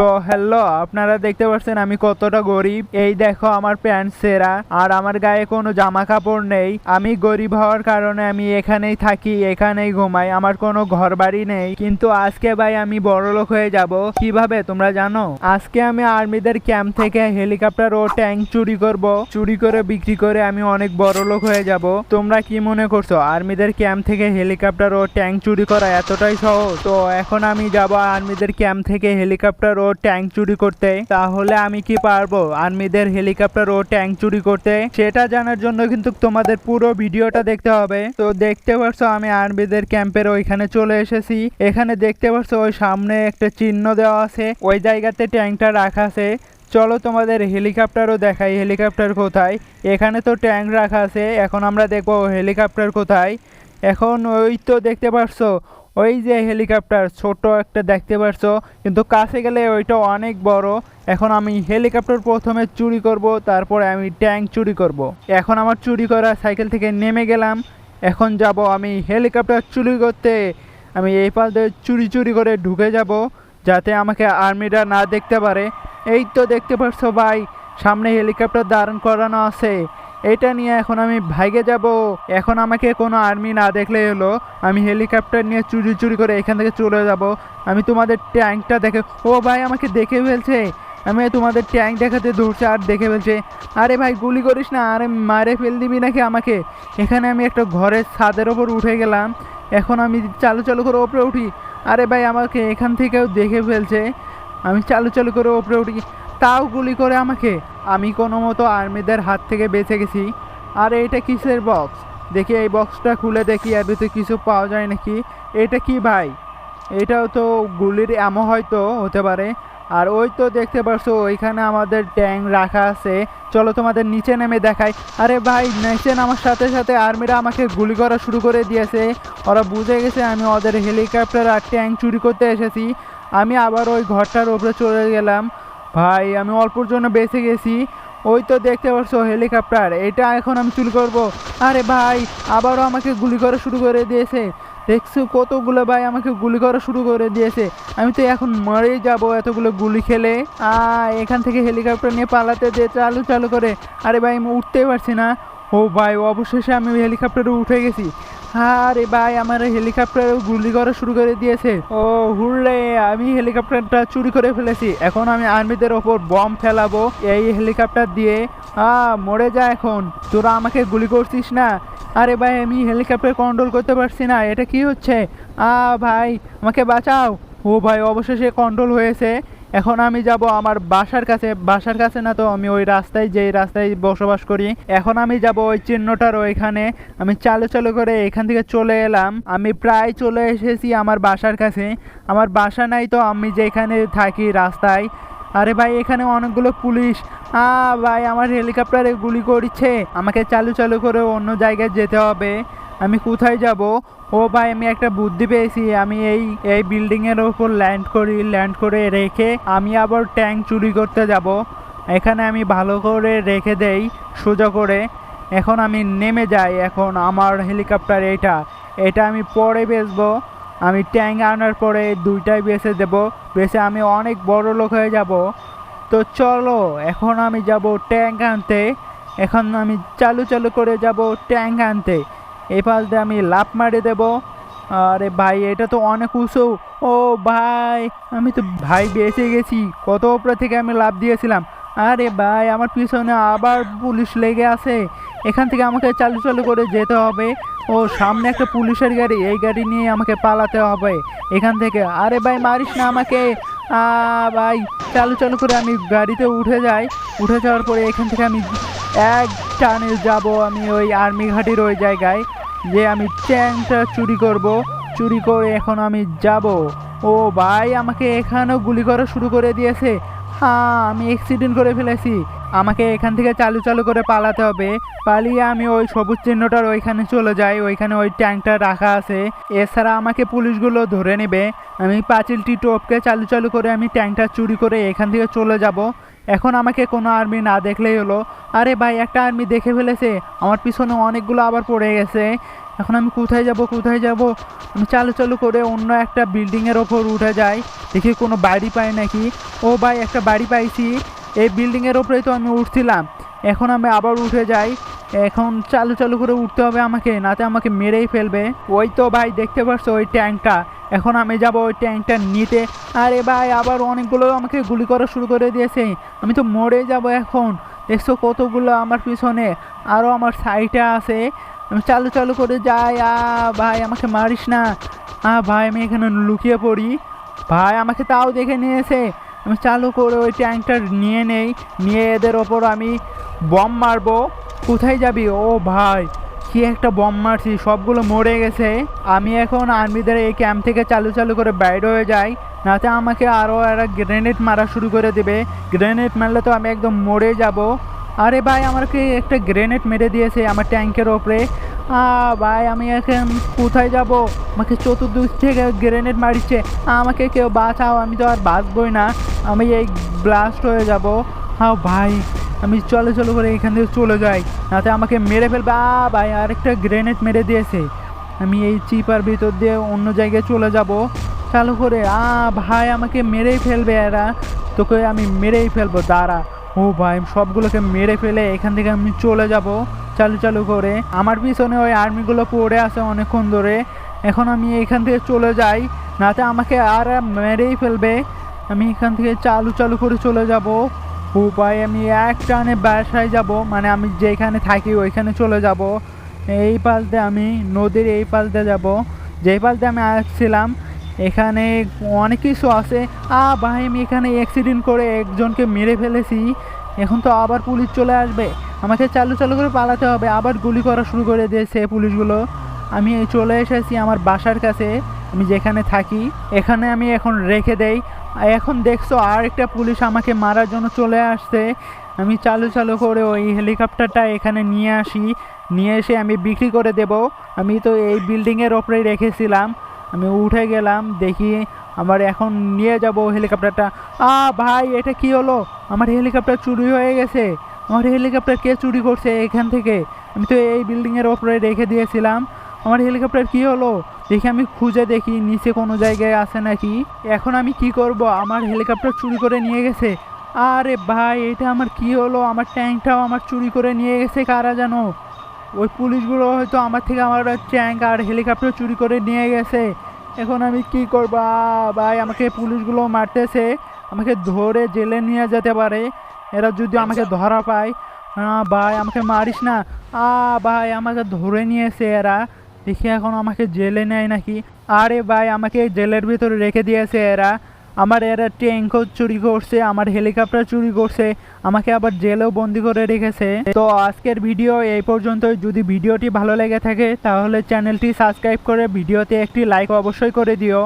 তো হ্যালো আপনারা দেখতে পাচ্ছেন আমি কতটা গরিব। এই দেখো আমার প্যান্ট সেরা, আর আমার গায়ে কোনো জামা কাপড় নেই। আমি গরিব হওয়ার কারণে আমি এখানেই থাকি, এখানেই ঘুমাই, আমার কোনো ঘর বাড়ি নেই। কিন্তু আজকে ভাই আমি বড় লোক হয়ে যাব। কীভাবে তোমরা জানো? আজকে আমি আর্মিদের ক্যাম্প থেকে হেলিকপ্টার ও ট্যাঙ্ক চুরি করব। চুরি করে বিক্রি করে আমি অনেক বড় লোক হয়ে যাব। তোমরা কি মনে করছ, আর্মিদের ক্যাম্প থেকে হেলিকপ্টার ও ট্যাঙ্ক চুরি করা এতটাই সহজ? তো এখন আমি যাব আর্মিদের ক্যাম্প থেকে হেলিকপ্টার ও ট্যাঙ্ক চুরি করতে, তাহলে আমি কি পারব? আর্মিদের হেলিকপ্টার ও ট্যাঙ্ক চুরি করতে? সেটা জানার জন্য কিন্তু তোমাদের পুরো ভিডিওটা দেখতে হবে। তো দেখতে পাচ্ছ আমি আর্মিদের ক্যাম্পের ওইখানে চলে এসেছি। এখানে দেখতে পারছ, ওই সামনে একটা চিহ্ন দেওয়া আছে। ওই জায়গাতে ট্যাঙ্কটা রাখা আছে। চলো তোমাদের হেলিকপ্টারও দেখাই, হেলিকপ্টার কোথায়? এখানে তো ট্যাঙ্ক রাখা আছে, এখন আমরা দেখব হেলিকপ্টার কোথায়? এখন ওই তো দেখতে পারছ ওই যে হেলিকপ্টার, ছোট একটা দেখতে পারছ? কিন্তু কাছে গেলে ওইটা অনেক বড়। এখন আমি হেলিকপ্টার প্রথমে চুরি করব, তারপরে আমি ট্যাঙ্ক চুরি করব। এখন আমার চুরি করা সাইকেল থেকে নেমে গেলাম। এখন যাব আমি হেলিকপ্টার চুরি করতে। আমি এই পাল দিয়ে চুরি চুরি করে ঢুকে যাব, যাতে আমাকে আর্মিরা না দেখতে পারে। এই তো দেখতে পারছ ভাই, সামনে হেলিকপ্টার দাঁড়ান করানো আছে। এটা নিয়ে এখন আমি ভাইগে যাব। এখন আমাকে কোনো আর্মি না দেখলেই হলো আমি হেলিকপ্টার নিয়ে চুরি চুরি করে এখান থেকে চলে যাব। আমি তোমাদের ট্যাঙ্কটা দেখে, ও ভাই আমাকে দেখে ফেলছে। আমি তোমাদের ট্যাঙ্ক দেখাতে ধরছে আর দেখে ফেলছে। আরে ভাই, গুলি করিস না, আরে মারে ফেল দিবি নাকি আমাকে? এখানে আমি একটা ঘরের ছাদের ওপর উঠে গেলাম। এখন আমি চালু চালু করে ওপরে উঠি। আরে ভাই, আমাকে এখান থেকেও দেখে ফেলছে। আমি চালু চালু করে ওপরে উঠি। তাও গুলি করে আমাকে। আমি কোনো মতো আর্মিদের হাত থেকে বেঁচে গেছি। আর এটা কিসের বক্স দেখি এই বক্সটা খুলে দেখি, এর ভিতরে কিছু পাওয়া যায় নাকি? এটা কি ভাই? এটাও তো গুলির এমন হয়তো হতে পারে। আর ওই তো দেখতে পারছ, ওইখানে আমাদের ট্যাঙ্ক রাখা আছে। চলো তোমাদের নিচে নেমে দেখাই। আরে ভাই, নিচে নামার সাথে সাথে আর্মিরা আমাকে গুলি করা শুরু করে দিয়েছে। ওরা বুঝে গেছে আমি ওদের হেলিকপ্টার আর ট্যাঙ্ক চুরি করতে এসেছি। আমি আবার ওই ঘরটার ওপরে চলে গেলাম। ভাই, আমি অল্পর জন্য বেঁচে গেছি। ওই তো দেখতে পাচ্ছ, হেলিকপ্টার। এটা এখন আমি চুরি করব। আরে ভাই, আবারও আমাকে গুলি করা শুরু করে দিয়েছে। দেখছ কতগুলো ভাই আমাকে গুলি করা শুরু করে দিয়েছে। আমি তো এখন মরেই যাব এতগুলো গুলি খেলে। আ এখান থেকে হেলিকপ্টার নিয়ে পালাতে দিয়ে চালু চালু করে। আরে ভাই, আমি উঠতেই পারছি না। ও ভাই, অবশেষে আমি হেলিকপ্টারে উঠে গেছি। আরে ভাই, আমার হেলিকপ্টার গুলি করা শুরু করে দিয়েছে। ও হুড়লে আমি হেলিকপ্টারটা চুরি করে ফেলেছি। এখন আমি আর্মিদের ওপর বম ফেলাবো এই হেলিকপ্টার দিয়ে। আ, মরে যা এখন। তোরা আমাকে গুলি করছিস না? আরে ভাই, আমি হেলিকপ্টার কন্ট্রোল করতে পারছি না। এটা কি হচ্ছে? আ, ভাই, আমাকে বাঁচাও। ও ভাই, অবশেষে কন্ট্রোল হয়েছে। এখন আমি যাব আমার বাসার কাছে। বাসার কাছে না তো আমি ওই রাস্তায় যেই রাস্তায় বসবাস করি। এখন আমি যাব ওই চিহ্নটার ওইখানে। আমি চালু চালু করে এখান থেকে চলে এলাম। আমি প্রায় চলে এসেছি আমার বাসার কাছে। আমার বাসা নাই তো আমি যেখানে থাকি রাস্তায়। আরে ভাই, এখানে অনেকগুলো পুলিশ। আ, ভাই, আমার হেলিকপ্টারে গুলি করছে। আমাকে চালু চালু করে অন্য জায়গায় যেতে হবে। আমি কোথায় যাব? ও ভাই, আমি একটা বুদ্ধি পেয়েছি। আমি এই এই বিল্ডিং এর উপর ল্যান্ড করি, ল্যান্ড করে রেখে আমি আবার ট্যাঙ্ক চুরি করতে যাব। এখানে আমি ভালো করে রেখে দেই, সোজা করে। এখন আমি নেমে যাই, এখন আমার হেলিকপ্টার এটা। এটা আমি পরে বেচবো। আমি ট্যাঙ্ক আনার পরে দুইটাই বেচে দেব। বেচে আমি অনেক বড় লোক হয়ে যাব। তো চলো, এখন আমি যাব ট্যাঙ্ক আনতে। এখন আমি চালু চালু করে যাব ট্যাঙ্ক আনতে। এই পাশ দিয়ে আমি লাফ মারি দেব। আরে ভাই, এটা তো অনেক উঁচু। ও ভাই, আমি তো ভাই বেঁচে গেছি। কত উপরে থেকে আমি লাভ দিয়েছিলাম। আরে ভাই, আমার পিছনে আবার পুলিশ লেগে আছে। এখান থেকে আমাকে চালু চালু করে যেতে হবে। ও, সামনে একটা পুলিশের গাড়ি। এই গাড়ি নিয়ে আমাকে পালাতে হবে। এখান থেকে। আরে ভাই, মারিস না আমাকে। ভাই, চালু চালু করে আমি গাড়িতে উঠে যাই। উঠে যাওয়ার পরে এখান থেকে আমি এক টানে যাব আমি ওই আর্মি ঘাটির ওই জায়গায়, যে আমি ট্যাঙ্কটা চুরি করব। চুরি করে এখন আমি যাব। ও ভাই, আমাকে এখানেও গুলি করা শুরু করে দিয়েছে। হ্যাঁ আমি অ্যাক্সিডেন্ট করে ফেলেছি। আমাকে এখান থেকে চালু চালু করে পালাতে হবে। পালিয়ে আমি ওই সবুজ চিহ্নটার ওইখানে চলে যাই। ওইখানে ওই ট্যাঙ্কটা রাখা আছে। এছাড়া আমাকে পুলিশগুলো ধরে নেবে। আমি পাঁচিলটি টোপকে চালু চালু করে আমি ট্যাঙ্কটা চুরি করে এখান থেকে চলে যাব। এখন আমাকে কোনো আর্মি না দেখলেই হলো। আরে ভাই, একটা আর্মি দেখে ফেলেছে। আমার পিছনে অনেকগুলো আবার পড়ে গেছে। এখন আমি কোথায় যাব কোথায় যাব? আমি চালু চালু করে অন্য একটা বিল্ডিংয়ের ওপর উঠে যাই। দেখি কোনো বাড়ি পাই নাকি? ও ভাই, একটা বাড়ি পাইছি। এই বিল্ডিংয়ের ওপরেই তো আমি উঠছিলাম। এখন আমি আবার উঠে যাই। এখন চালু চালু করে উঠতে হবে আমাকে, নাতে আমাকে মেরেই ফেলবে। ওই তো ভাই, দেখতে পাচ্ছ ওই ট্যাঙ্কটা? এখন আমি যাব ওই ট্যাঙ্কটা নিতে। আরে ভাই, আবার অনেকগুলো আমাকে গুলি করা শুরু করে দিয়েছে। আমি তো মরে যাব এখন। দেখছ কতগুলো আমার পিছনে আরও আমার সাইডে আছে। আমি চালু চালু করে যাই। আ, ভাই, আমাকে মারিস না। আ, ভাই, আমি এখানে লুকিয়ে পড়ি। ভাই, আমাকে তাও দেখে নিয়েছে। আমি চালু করে ওই ট্যাঙ্কটা নিয়ে নেই। নিয়ে এদের ওপর আমি বম মারবো। কোথায় যাবি? ও ভাই, কি একটা বম মারছি, সবগুলো মরে গেছে। আমি এখন আর্মিদের এই ক্যাম্প থেকে চালু চালু করে বাইর হয়ে যাই, নাতে আমাকে আরও একটা গ্রেনেড মারা শুরু করে দেবে। গ্রেনেড মারলে তো আমি একদম মরে যাব। আরে ভাই, আমাকে একটা গ্রেনেড মেরে দিয়েছে আমার ট্যাঙ্কের ওপরে। ভাই, আমি এখন কোথায় যাব? আমাকে চতুর্দিক থেকে গ্রেনেড মারিচ্ছে আমাকে কেউ বাঁচাও, আমি তো আর বাঁচবই না। আমি এই ব্লাস্ট হয়ে যাব। হ্যাঁ ভাই আমি চলে, চলো করে এখান থেকে চলে যাই। নাতে আমাকে মেরে ফেলবে। আ, ভাই, আরেকটা গ্রেনেড মেরে দিয়েছে। আমি এই চিপার ভিতর দিয়ে অন্য জায়গায় চলে যাব। চালু করে, আ, ভাই, আমাকে মেরেই ফেলবে এরা। তোকে আমি মেরেই ফেলব, দাঁড়া। ও, ভাই, সবগুলোকে মেরে ফেলে এখান থেকে আমি চলে যাব। চালু চালু করে। আমার পিছনে ওই আর্মিগুলো পড়ে আছে অনেকক্ষণ ধরে। এখন আমি এখান থেকে চলে যাই। নাতে আমাকে আর মেরেই ফেলবে। আমি এখান থেকে চালু চালু করে চলে যাব। ভাই আমি এক টানে বাসায় যাব মানে আমি যেখানে থাকি ওইখানে চলে যাব। এই পাশে আমি নদীর এই পাশে যাব। যেই পাশে আমি আসছিলাম, এখানে অনেক কিছু আছে। আ ভাই, আমি এখানে অ্যাক্সিডেন্ট করে একজনকে মেরে ফেলেছি। এখন তো আবার পুলিশ চলে আসবে। আমাকে চালু চালু করে পালাতে হবে। আবার গুলি করা শুরু করে দিয়েছে পুলিশগুলো। আমি চলে এসেছি আমার বাসার কাছে। আমি যেখানে থাকি, এখানে আমি এখন রেখে দেই। এখন দেখছ আর একটা পুলিশ আমাকে মারার জন্য চলে আসছে। আমি চালু চালু করে ওই হেলিকপ্টারটা এখানে নিয়ে আসি। নিয়ে এসে আমি বিক্রি করে দেব। আমি তো এই বিল্ডিংয়ের ওপরেই রেখেছিলাম। আমি উঠে গেলাম, দেখি আমার এখন নিয়ে যাব হেলিকপ্টারটা। আ ভাই, এটা কি হলো? আমার হেলিকপ্টার চুরি হয়ে গেছে। আমার হেলিকপ্টার কে চুরি করছে এখান থেকে? আমি তো এই বিল্ডিংয়ের ওপরে রেখে দিয়েছিলাম। আমার হেলিকপ্টার কি হলো? দেখি আমি খুঁজে দেখি নিচে কোনো জায়গায় আছে নাকি? এখন আমি কি করব? আমার হেলিকপ্টার চুরি করে নিয়ে গেছে। আরে ভাই এটা আমার কি হলো? আমার ট্যাঙ্কটাও আমার চুরি করে নিয়ে গেছে কারা জানো? ওই পুলিশগুলো হয়তো আমার থেকে আমার ট্যাঙ্ক আর হেলিকপ্টার চুরি করে নিয়ে গেছে। এখন আমি কি করব? ভাই আমাকে পুলিশগুলো মারতেছে। আমাকে ধরে জেলে নিয়ে যেতে পারে। এরা যদি আমাকে ধরা পায় ভাই আমাকে মারিস না। আ ভাই আমাকে ধরে নিয়েছে এরা। দেখি এখন আমাকে জেলে নেয় নাকি? আরে ভাই, আমাকে জেলের ভিতরে রেখে দিয়েছে এরা। আমার এরা ট্যাঙ্কও চুরি করছে, আমার হেলিকপ্টার চুরি করছে, আমাকে আবার জেলেও বন্দি করে রেখেছে। তো আজকের ভিডিও এই পর্যন্ত যদি ভিডিওটি ভালো লেগে থাকে, তাহলে চ্যানেলটি সাবস্ক্রাইব করে ভিডিওতে একটি লাইক অবশ্যই করে দিও।